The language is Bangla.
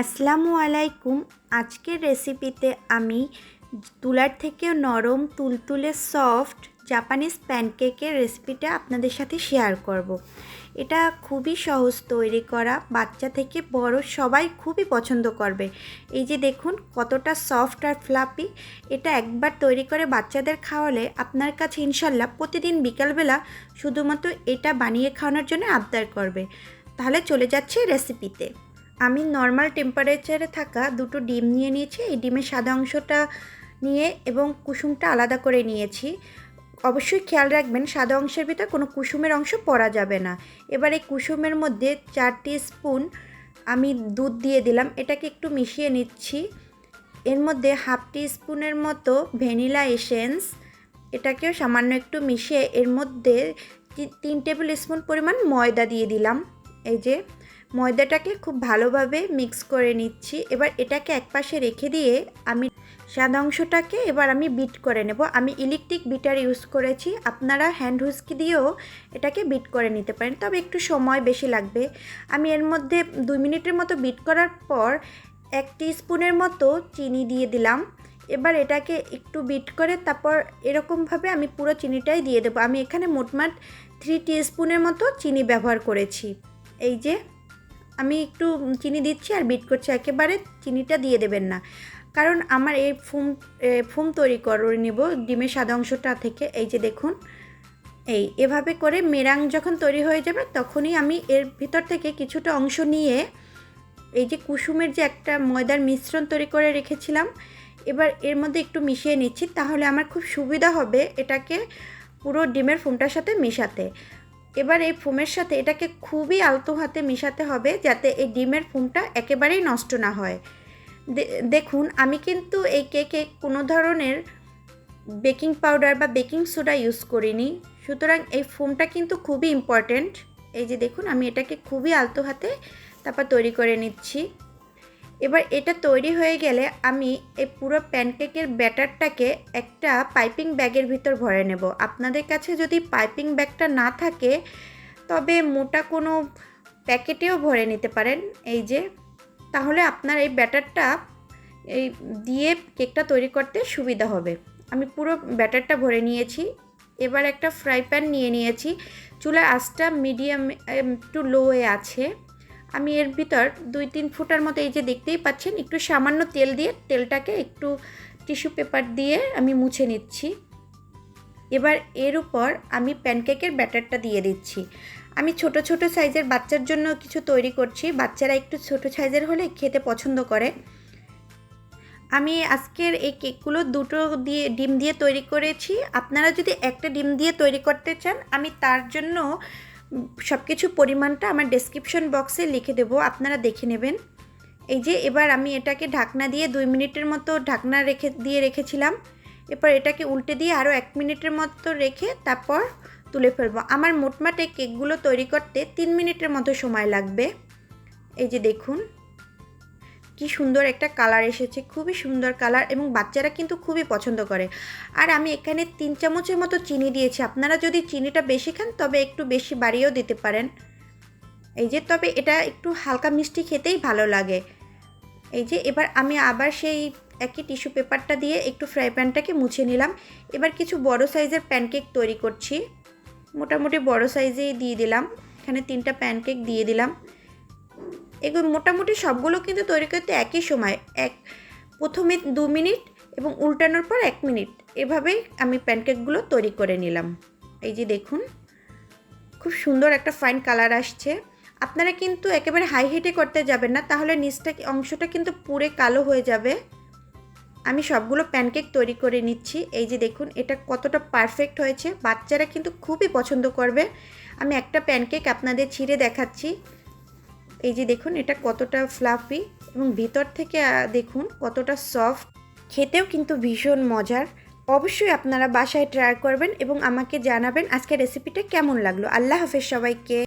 আসসালামু আলাইকুম। আজকের রেসিপিতে আমি তুলার থেকে নরম তুলতুলে সফট জাপানিজ প্যানকেকের রেসিপিটা আপনাদের সাথে শেয়ার করব। এটা খুবই সহজ তৈরি করা, বাচ্চা থেকে বড় সবাই খুবই পছন্দ করবে। এই যে দেখুন, কতটা সফট আর ফ্লাপি। এটা একবার তৈরি করে বাচ্চাদের খাওয়ালে আপনার কাছে ইনশাল্লাহ প্রতিদিন বিকালবেলা শুধুমাত্র এটা বানিয়ে খাওয়ানোর জন্য আবদার করবে। তাহলে চলে যাচ্ছে রেসিপিতে। আমি নর্মাল টেম্পারেচারে থাকা দুটো ডিম নিয়ে নিয়েছি। এই ডিমের সাদা অংশটা নিয়ে এবং কুসুমটা আলাদা করে নিয়েছি। অবশ্যই খেয়াল রাখবেন, সাদা অংশের ভিতর কোনো কুসুমের অংশ পরা যাবে না। এবার এই কুসুমের মধ্যে চারটি স্পুন আমি দুধ দিয়ে দিলাম। এটাকে একটু মিশিয়ে নিচ্ছি। এর মধ্যে হাফ টি স্পুনের মতো ভ্যানিলা এসেন্স, এটাকেও সামান্য একটু মিশিয়ে এর মধ্যে তিন টেবিল স্পুন পরিমাণ ময়দা দিয়ে দিলাম। এই যে ময়দাটাকে খুব ভালোভাবে মিক্স করে নিচ্ছি। এবার এটাকে একপাশে রেখে দিয়ে আমি সাদা অংশটাকে এবার আমি বিট করে নেব। আমি ইলেকট্রিক বিটার ইউজ করেছি। আপনারা হ্যান্ড হুইস্কি দিয়েও এটাকে বিট করে নিতে পারেন। তবে একটু সময় বেশি লাগবে। আমি এর মধ্যে দুই মিনিটের মতো বিট করার পর এক স্পুনের মতো চিনি দিয়ে দিলাম। এবার এটাকে একটু বিট করে তারপর এরকমভাবে আমি পুরো চিনিটাই দিয়ে দেবো। আমি এখানে মোটমাট থ্রি স্পুনের মতো চিনি ব্যবহার করেছি। এই যে আমি একটু চিনি দিচ্ছি আর বিট করছি, একেবারে চিনিটা দিয়ে দেবেন না। কারণ আমার এই ফুম ফুম তৈরি করে নেব, ডিমের সাদা অংশটা থেকে। এই যে দেখুন, এই এভাবে করে মেরাং যখন তৈরি হয়ে যাবে, তখনই আমি এর ভিতর থেকে কিছুটা অংশ নিয়ে এই যে কুসুমের যে একটা ময়দার মিশ্রণ তৈরি করে রেখেছিলাম, এবার এর মধ্যে একটু মিশিয়ে নিচ্ছি, তাহলে আমার খুব সুবিধা হবে এটাকে পুরো ডিমের ফুমটার সাথে মেশাতে। এবার এই ফোমের সাথে এটাকে খুবই আলতো হাতে মেশাতে হবে যাতে এই ডিমের ফোমটা একেবারেই নষ্ট না হয়। দেখুন, আমি কিন্তু এই কেকে কোনো ধরনের বেকিং পাউডার বা বেকিং সোডা ইউজ করিনি। সুতরাং এই ফোমটা কিন্তু খুবই ইম্পর্ট্যান্ট এই যে দেখুন, আমি এটাকে খুবই আলতো হাতে তারপর তৈরি করে নিচ্ছি। এবার এটা তৈরি হয়ে গেলে আমি এই পুরো প্যানকেকের ব্যাটারটাকে একটা পাইপিং ব্যাগের ভিতর ভরে নেব। আপনাদের কাছে যদি পাইপিং ব্যাগটা না থাকে, তবে মোটা কোনো প্যাকেটেও ভরে নিতে পারেন। এই যে, তাহলে আপনার এই ব্যাটারটা এই দিয়ে কেকটা তৈরি করতে সুবিধা হবে। আমি পুরো ব্যাটারটা ভরে নিয়েছি। এবার একটা ফ্রাই প্যান নিয়ে নিয়েছি। চুলার আঁচটা মিডিয়াম টু লোয়ে আছে। আমি এর ভিতর দুই তিন ফুটার মতো এই যে দেখতেই পাচ্ছেন, একটু সামান্য তেল দিয়ে, তেলটাকে একটু টিস্যু পেপার দিয়ে আমি মুছে নিচ্ছি। এবার এর উপর আমি প্যানকেকের ব্যাটারটা দিয়ে দিচ্ছি। আমি ছোট ছোট সাইজের বাচ্চার জন্য কিছু তৈরি করছি। বাচ্চারা একটু ছোট সাইজের হলে খেতে পছন্দ করে। আমি আজকের এই কেকগুলো দুটো দিয়ে, ডিম দিয়ে তৈরি করেছি। আপনারা যদি একটা ডিম দিয়ে তৈরি করতে চান, আমি তার জন্য সব কিছু পরিমাণটা আমার ডেসক্রিপশন বক্সে লিখে দেবো, আপনারা দেখে নেবেন। এই যে এবার আমি এটাকে ঢাকনা দিয়ে দুই মিনিটের মতো ঢাকনা রেখে, দিয়ে রেখেছিলাম। এরপর এটাকে উল্টে দিয়ে আরও এক মিনিটের মতো রেখে তারপর তুলে ফেলব। আমার মোটমাটে কেকগুলো তৈরি করতে তিন মিনিটের মতো সময় লাগবে। এই যে দেখুন। কি সুন্দর একটা কালার এসেছে, খুবই সুন্দর কালার এবং বাচ্চারা কিন্তু খুবই পছন্দ করে। আর আমি এখানে তিন চামচের মতো চিনি দিয়েছি। আপনারা যদি চিনিটা বেশি খান, তবে একটু বেশি বাড়িয়েও দিতে পারেন। এই যে, তবে এটা একটু হালকা মিষ্টি খেতেই ভালো লাগে। এই যে, এবার আমি আবার সেই একই টিস্যু পেপারটা দিয়ে একটু ফ্রাই প্যানটাকে মুছে নিলাম। এবার কিছু বড় সাইজের প্যানকেক তৈরি করছি। মোটামুটি বড় সাইজেই দিয়ে দিলাম। এখানে তিনটা প্যানকেক দিয়ে দিলাম। এগুলো মোটামুটি সবগুলো কিন্তু তৈরি করতে একই সময়। এক, প্রথমে দু মিনিট এবং উল্টানোর পর এক মিনিট। এভাবেই আমি প্যানকেকগুলো তৈরি করে নিলাম। এই যে দেখুন, খুব সুন্দর একটা ফাইন কালার আসছে। আপনারা কিন্তু একেবারে হাই হিটে করতে যাবেন না, তাহলে নিচটা অংশটা কিন্তু পুরে কালো হয়ে যাবে। আমি সবগুলো প্যানকেক তৈরি করে নিচ্ছি। এই যে দেখুন, এটা কতটা পারফেক্ট হয়েছে। বাচ্চারা কিন্তু খুবই পছন্দ করবে। আমি একটা প্যানকেক আপনাদের ছিঁড়ে দেখাচ্ছি। এই যে দেখুন, এটা কতটা ফ্লাফি এবং ভিতর থেকে দেখুন কতটা সফট খেতেও কিন্তু ভীষণ মজার। অবশ্যই আপনারা বাসায় ট্রাই করবেন এবং আমাকে জানাবেন আজকে রেসিপিটা কেমন লাগল। আল্লাহ হাফেজ সবাইকে।